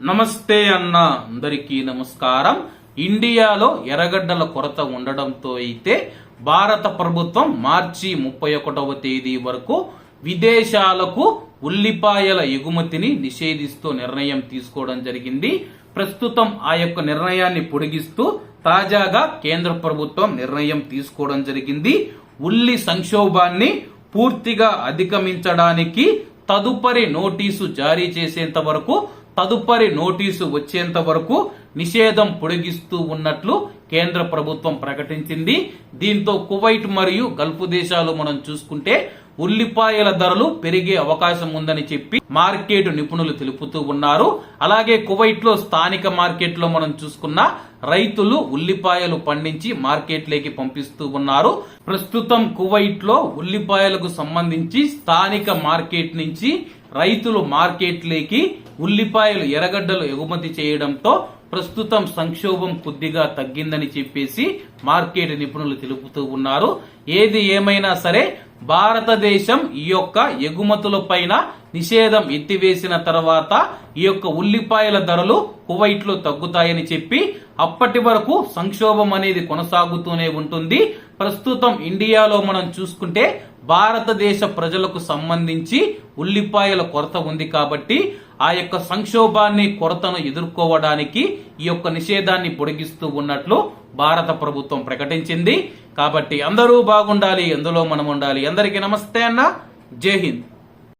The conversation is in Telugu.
నమస్తే అన్న అందరికీ నమస్కారం. ఇండియాలో ఎర్రగడ్డల కొరత ఉండడంతో అయితే భారత ప్రభుత్వం మార్చి ముప్పై ఒకటవ తేదీ వరకు విదేశాలకు ఉల్లిపాయల ఎగుమతిని నిషేధిస్తూ నిర్ణయం తీసుకోవడం జరిగింది. ప్రస్తుతం ఆ యొక్క నిర్ణయాన్ని పొడిగిస్తూ తాజాగా కేంద్ర ప్రభుత్వం నిర్ణయం తీసుకోవడం జరిగింది. ఉల్లి సంక్షోభాన్ని పూర్తిగా అధిగమించడానికి తదుపరి నోటీసు జారీ చేసేంత వరకు తదుపరి నోటీసు వచ్చేంత వరకు నిషేధం పొడిగిస్తూ ఉన్నట్లు కేంద్ర ప్రభుత్వం ప్రకటించింది. దీంతో కువైట్ మరియు గల్ఫ్ దేశాలు మనం చూసుకుంటే ఉల్లిపాయల ధరలు పెరిగే అవకాశం ఉందని చెప్పి మార్కెట్ నిపుణులు తెలుపుతూ ఉన్నారు. అలాగే కువైట్లో స్థానిక మార్కెట్లో మనం చూసుకున్న రైతులు ఉల్లిపాయలు పండించి మార్కెట్లోకి పంపిస్తూ ఉన్నారు. ప్రస్తుతం కువైట్లో ఉల్లిపాయలకు సంబంధించి స్థానిక మార్కెట్ నుంచి రైతులు మార్కెట్లోకి ఉల్లిపాయలు ఎర్రగడ్డలు ఎగుమతి చేయడంతో ప్రస్తుతం సంక్షోభం కొద్దిగా తగ్గిందని చెప్పేసి మార్కెట్ నిపుణులు తెలుపుతూ ఉన్నారు. ఏది ఏమైనా సరే భారతదేశం ఈ యొక్క ఎగుమతుల పైన నిషేధం ఎత్తివేసిన తర్వాత ఈ యొక్క ఉల్లిపాయల ధరలు కువైట్లో తగ్గుతాయని చెప్పి అప్పటి వరకు సంక్షోభం అనేది కొనసాగుతూనే ఉంటుంది. ప్రస్తుతం ఇండియాలో మనం చూసుకుంటే భారతదేశ ప్రజలకు సంబంధించి ఉల్లిపాయల కొరత ఉంది కాబట్టి ఆ యొక్క సంక్షోభాన్ని కొరతను ఎదుర్కోవడానికి ఈ యొక్క నిషేధాన్ని పొడిగిస్తూ ఉన్నట్లు భారత ప్రభుత్వం ప్రకటించింది. కాబట్టి అందరూ బాగుండాలి ఎందులో మనం ఉండాలి. అందరికీ నమస్తే అన్న. జై హింద్.